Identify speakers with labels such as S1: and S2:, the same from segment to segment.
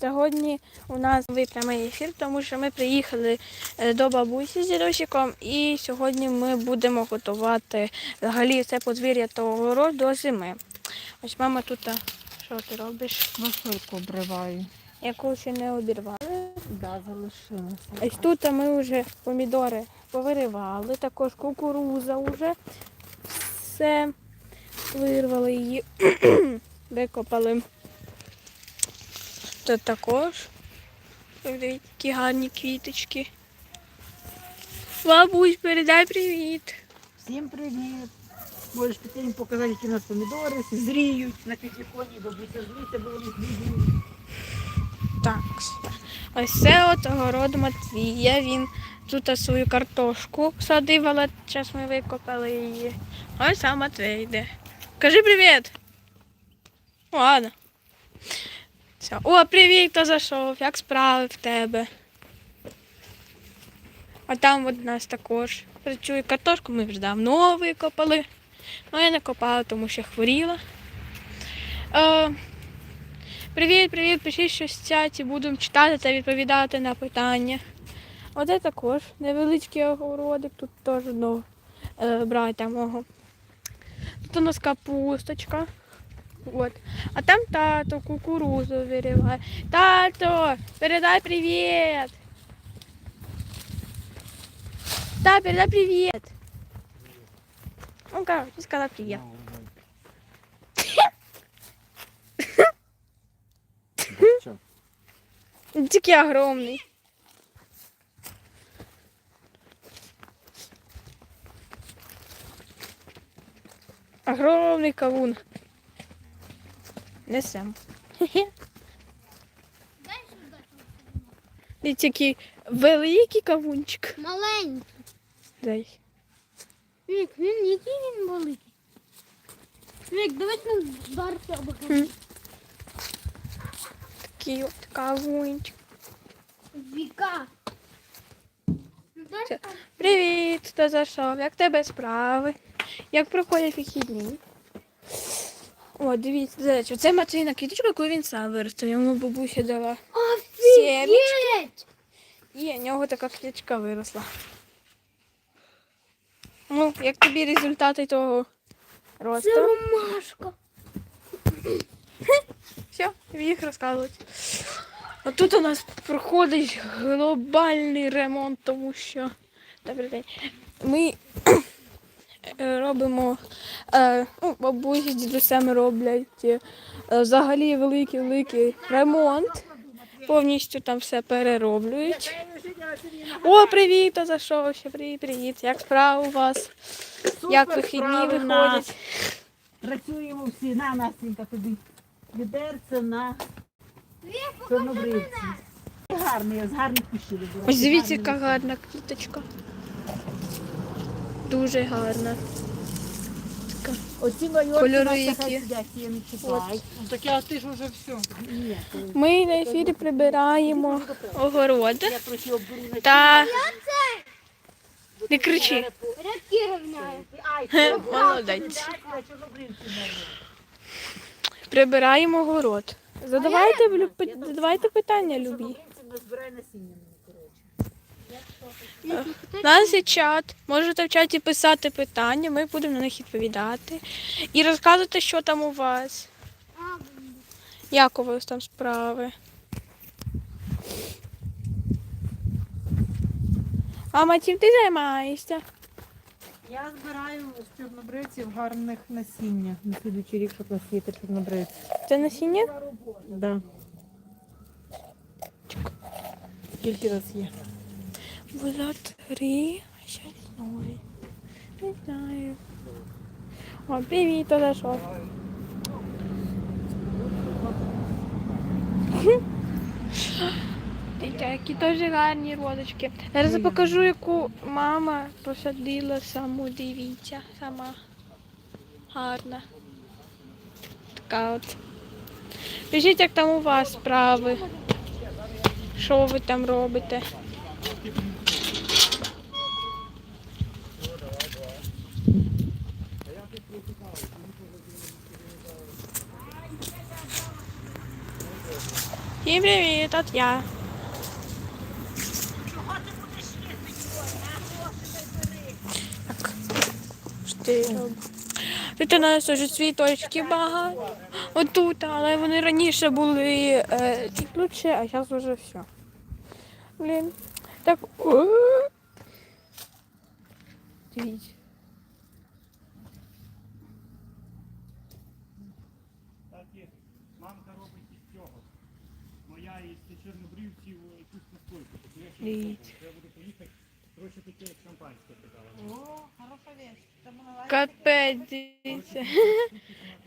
S1: Сьогодні у нас новий прямий ефір, тому що ми приїхали е, до бабусі з дідусиком і сьогодні ми будемо готувати взагалі все подвір'я того року до зими. Ось мама тут, що ти робиш?
S2: Квасольку обриваю.
S1: Яку ще не обірвали.
S2: Да, залишилося.
S1: Ось тут ми вже помідори повиривали, також кукуруза вже все вирвали її, викопали. Тут також. Дивіться, які гарні квіточки. Бабусь, передай привіт.
S2: Всім привіт. Можеш піти показати, які у нас помідори, зріють на підвіконі, бабуся злиться, бо вони зріють.
S1: Так. Ось це от огород Матвія. Він тут свою картошку садив, але зараз ми викопали її. Ось сам Матвій йде. Кажи привіт. Ладно. Все. О, привіт, хто зайшов. Як справи в тебе? А там от нас також працює картошку, ми вже давно викопали. Ну, я не копала, тому що хворіла. Е, Привіт, привіт, пишіть щось в чаті, будемо читати та відповідати на питання. Оце також невеличкий огородик, тут теж одного е, брата мого. Тут у нас капусточка. От. А там тато кукурузу вириває. Тато, передай привіт. Да, передай привіт. Ну, короче, сказав привіт. Тільки огромний. Огромний кавун. Несем. Дивіться, який великий кавунчик.
S3: Маленький.
S1: Дай.
S3: Вік, він який він великий. Вік, давайте нам вдарся обговоримо.
S1: Такий от кавунчик.
S3: Віка.
S1: Привіт, хто зайшов? Як тебе справи? Як проходять вихідні? О, дивіться, до речі, це Матвійна квіточка, яку він сам виростив. Йому бабуся дала.
S3: Офігеть!
S1: І в нього така квіточка виросла. Ну, як тобі результати того
S3: Це ромашка.
S1: Все, їх розказувати. А тут у нас проходить глобальний ремонт, тому що Добрий день. ми е, робимо, ну, бабусі з дідусями роблять е, взагалі великий-великий ремонт. Повністю там все перероблюють. О, привіт, хто зайшов ще. Привіт, привіт. Як справа у вас? Як вихідні
S2: справи в нас.
S1: виходять?
S2: Працюємо всі на Настенька тобі. Відерце на чорнобривці. Гарний, я з гарних кущів.
S1: Ось дивіться, яка гарна квіточка. Дуже гарна.
S2: Оці майорки
S1: Кольори
S2: у
S1: які.
S2: сидять, я не чіпай.
S4: Ну так а ти ж уже все.
S2: Ні,
S1: Ми на ефірі прибираємо огород.
S2: я трохи на
S1: Та не кричи.
S3: Рядки рівняю.
S2: Ай,
S1: Ге, молодець.
S2: на чорнобривці.
S1: Прибираємо огород. Задавайте, люб- задавайте питання, любі.
S2: Чорнобривці не збирай насіння.
S1: У нас є чат. Можете в чаті писати питання, ми будемо на них відповідати. І розказувати, що там у вас. Як у вас там справи? Мама, чим ти займаєшся?
S4: Я збираю з чорнобривців гарних насіння. На слідуючий рік, щоб насіяти чорнобривці.
S1: Це насіння?
S4: Да. Скільки раз є?
S1: Було три, а ще нуль. Не знаю. О, привіт, зайшов. Які теж гарні родочки. Зараз покажу, яку мама посадила саму, дивіться, сама гарна. Така от. Пишіть, як там у вас справи. Що ви там робите? Всім привіт, от я. Так. Що ти робиш? Тут у нас вже цвіточки багато. Отут, але вони раніше були е, лучше, а зараз вже все. Блін. Так. Дивіться.
S5: Є. Мамка робить із цього. Моя із чорнобрівців якусь настойку. Тобто я ще не
S1: Дивіться.
S5: пробував. Треба буде поїхати. Трохи таке як шампанське питала.
S4: О, хороша вещь. На
S1: Капець, дивіться.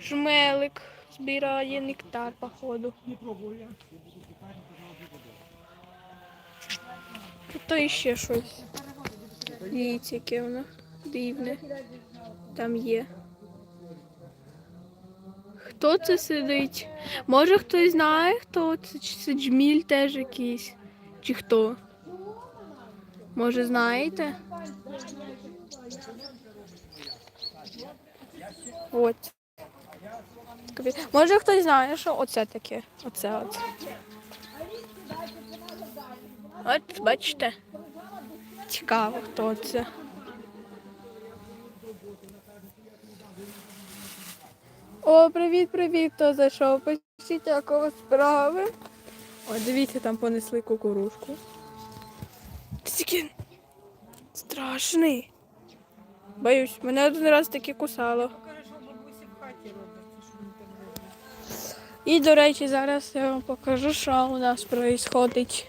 S1: Жмелик збирає нектар, походу.
S5: Не пробую я. Буду пікати, то завжди буде.
S1: Тут іще щось. Дивіться, яке воно дивне. Там є. Хто це сидить? Може хтось знає, хто це? Чи це джміль теж якийсь? Чи хто? Може знаєте? От. Може хтось знає, що оце таке? Оце от. От, бачите? Цікаво, хто це. О, привіт, привіт, хто зайшов. Пишіть, як у вас справи. О, дивіться, там понесли кукурушку. Тільки страшний. Боюсь, мене один раз таки кусало. І, до речі, зараз я вам покажу, що у нас відбувається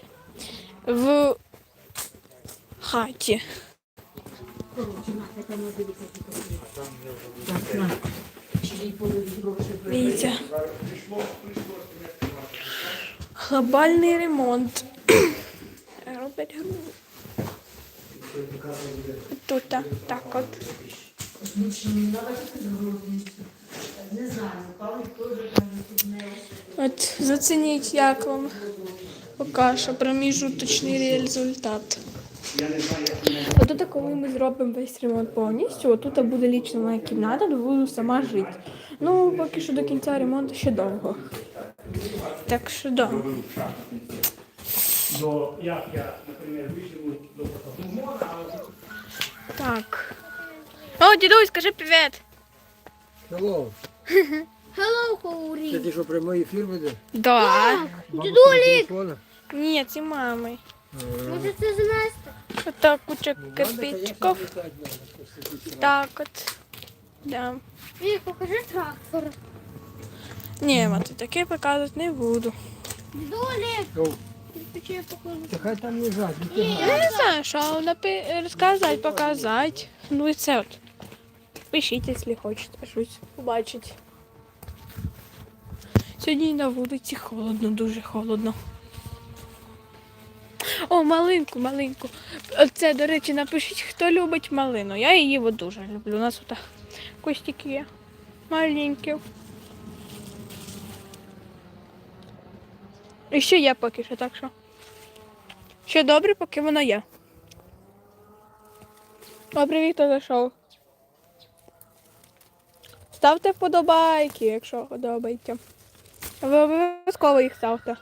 S1: в хаті. Дивіться. Глобальний ремонт. Роблять гру. Тут так, так от. От зацініть, як вам поки що проміжуточний результат. Отут, коли ми зробимо весь ремонт повністю, отут буде лічно моя кімната, де буду сама жити. Ну, поки що до кінця ремонту ще довго. Так що да.
S5: От
S1: Так. О, дідусь, скажи привіт.
S6: Hello.
S3: Hello,
S6: Це ти що прямий ефір веде?
S1: Да.
S3: Дідулік!
S1: Ні, це мами.
S3: Може це занести?
S1: Отак куча кирпичиків. Так от. Да.
S3: Вік, покажи трактор.
S1: Ні, мати, таке показувати не буду.
S3: Дідулік! Кирпичі я покажу.
S6: Та хай там лежать.
S3: Ні,
S1: Я не знаю, що напи- розказати, показати. Ну і це от. Пишіть, якщо хочете щось побачити. Сьогодні на вулиці холодно, дуже холодно. Малинку, малинку. Це, до речі, напишіть, хто любить малину. Я її от дуже люблю. У нас тут кустики є. Маленькі. І ще є поки що, так що. Ще добре, поки вона є. О, привіт, хто зайшов. Ставте вподобайки, якщо подобається. Ви обов'язково їх ставте.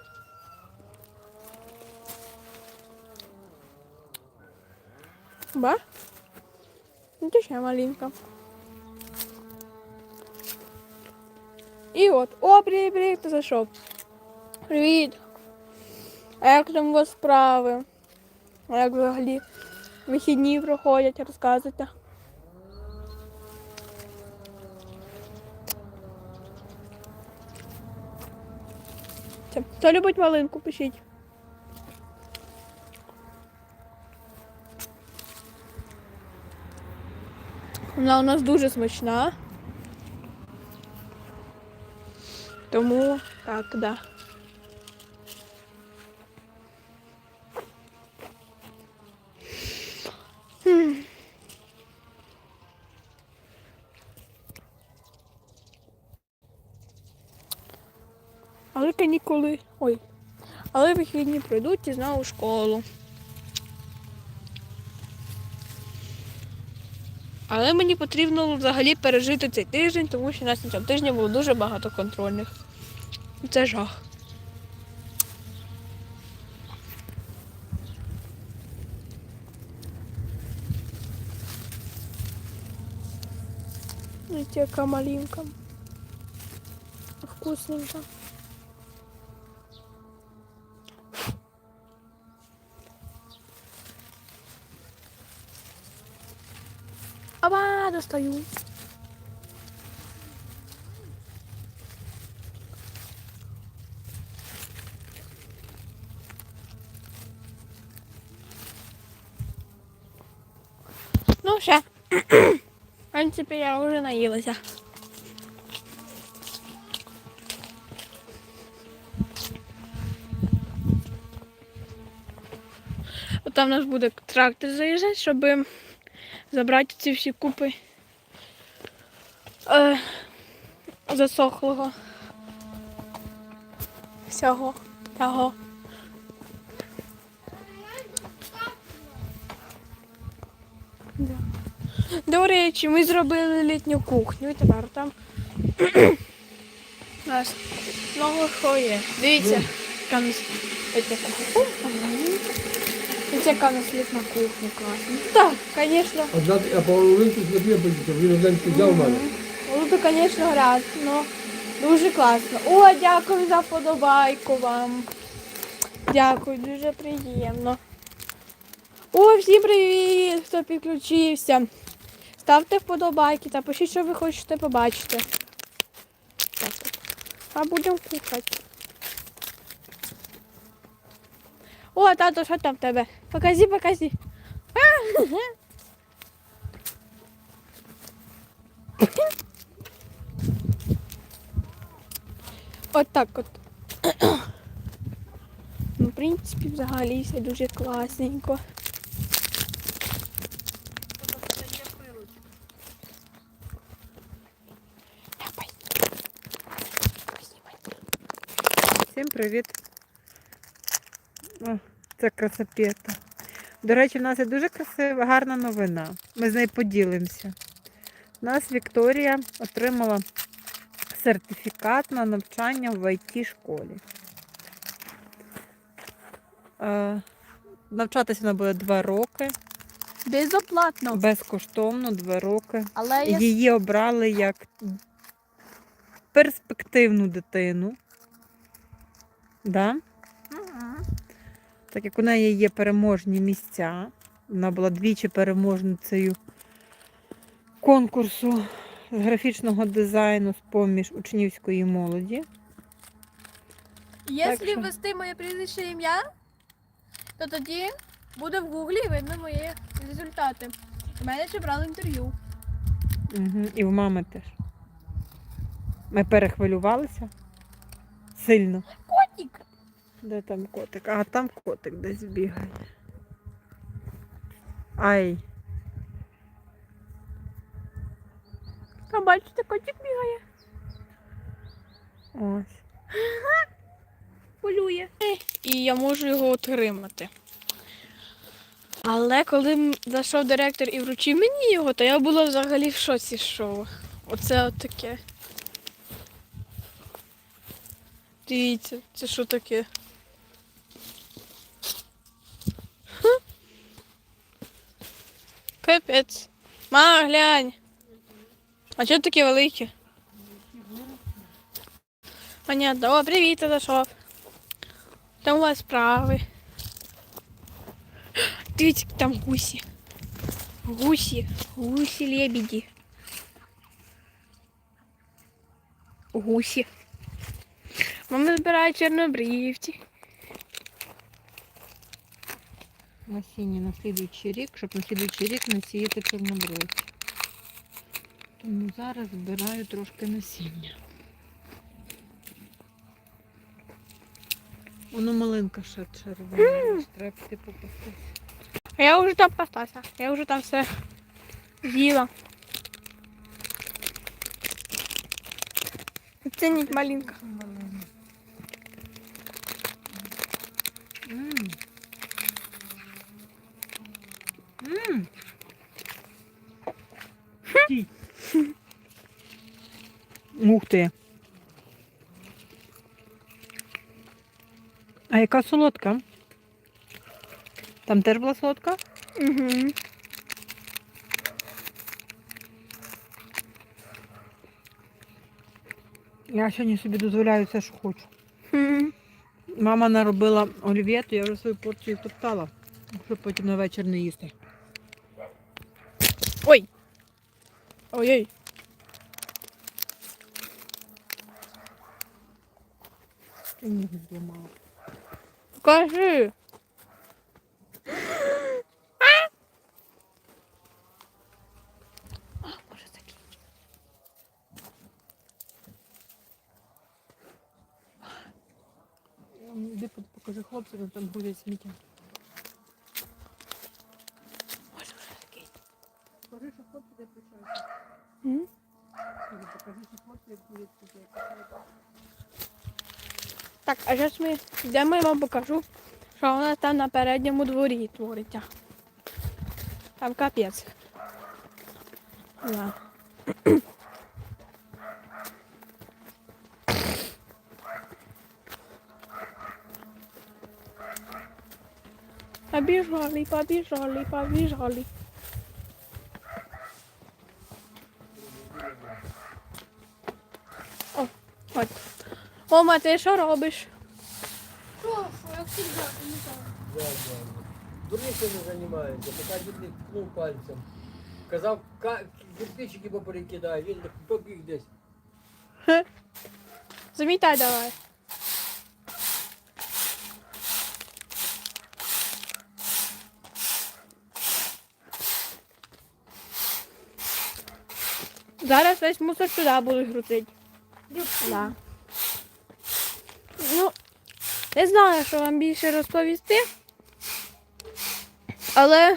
S1: Ба? Ну, ти ще маленька. І от. О, привіт, привіт, хто зайшов. Привіт. А як там у вас справи? А як взагалі вихідні проходять, розказуйте. Хто любить малинку, пишіть. Вона у нас дуже смачна. Тому так, да. Але канікули. Ой. Але вихідні пройдуть і знову школу. Але мені потрібно взагалі пережити цей тиждень, тому що у нас на цьому тижні було дуже багато контрольних. Це жах. Яка малинка. Вкусненька. Аба, достаю. Ну, все. В принципі, я вже наїлася. От Там у нас буде трактор заїжджати, щоб забрати ці всі купи е, засохлого всього. Того. Да. До речі, ми зробили літню кухню і тепер там у нас много що є. Дивіться, нас Дивіться, яка у нас літна кухня класна. Так, звісно.
S6: А знати, а половинку з не будете, він один взяв в мене.
S1: Ну, то, звісно, грязно. Дуже класно. О, дякую за подобайку вам. Дякую, дуже приємно. О, всім привіт, хто підключився. Ставте вподобайки та пишіть, що ви хочете побачити. А будемо кухати. О, тато, що там в тебе? Покажи, покажи. От так от. Ну, в принципі, взагалі все дуже класненько.
S4: Всім привіт. Це красопета. До речі, в нас є дуже красива, гарна новина. Ми з нею поділимося. У нас Вікторія отримала сертифікат на навчання в it школі. Е, навчатися вона буде два роки,
S1: Безоплатно.
S4: безкоштовно два роки.
S1: Але я
S4: Її обрали як перспективну дитину. Да? Так як у неї є переможні місця. Вона була двічі переможницею конкурсу з графічного дизайну з поміж учнівської молоді.
S1: Якщо
S4: що-
S1: ввести моє прізвище і ім'я, то тоді буде в гуглі видно мої результати. У мене ще брали інтерв'ю.
S4: Угу. І в мами теж. Ми перехвилювалися сильно. Де там котик? А там котик десь бігає. Ай.
S1: Там бачите, котик бігає.
S4: Ось.
S1: полює. І я можу його отримати. Але коли зайшов директор і вручив мені його, то я була взагалі в шоці що. Оце от таке. Дивіться, це що таке? Капець. Мама, глянь. А чого такі великі? Понятно. О, привіт, я зайшов. Там у вас справи. Дивіться, там гусі. Гусі. Гусі лебеді. Гусі. Мама збирає чорнобривці.
S4: Насіння на слідуючий рік, щоб на слідуючий рік не сіяти чорнобривці. Тому зараз збираю трошки насіння. Воно малинка ще червона. Треба піти попасти.
S1: А я вже там пастася. Я вже там все з'їла. Оцініть малинка.
S4: М. Ух ти. А яка солодка? Там теж була солодка?
S1: Угу.
S4: Я сьогодні собі дозволяю все, що хочу. Мама наробила олів'є, то я вже свою порцію топтала, щоб потім на вечір не їсти.
S1: Ой. Ой-ой.
S4: Ніг зламала.
S1: Покажи.
S4: Іди покажи хлопцям, там буде сміття.
S1: Може вже закінчити.
S4: Покажи, що хлопці де пишаються. Покажи, що хлопці будуть пишаються.
S1: Так, а зараз ми йдемо, я вам покажу, що у нас там на передньому дворі твориться. Там капець. Да. Побежали, побежали, побежали. О, от. Ома, ти що робиш?
S3: Що, як завжди, не знаю.
S6: Да, да. Дурницями займається, поки дід ткнув пальцем. Казав, ка- кирпичики поперекидай, він побіг десь.
S1: Замітай давай. Зараз весь мусор сюди будуть грузити. Да. Ну, не знаю, що вам більше розповісти. Але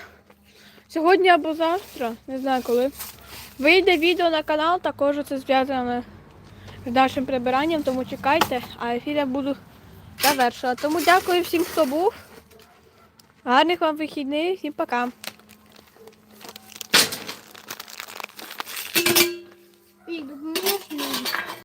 S1: сьогодні або завтра, не знаю коли, вийде відео на канал, також це зв'язане з нашим прибиранням, тому чекайте, а ефір буду завершувати. Тому дякую всім, хто був. Гарних вам вихідних, всім пока.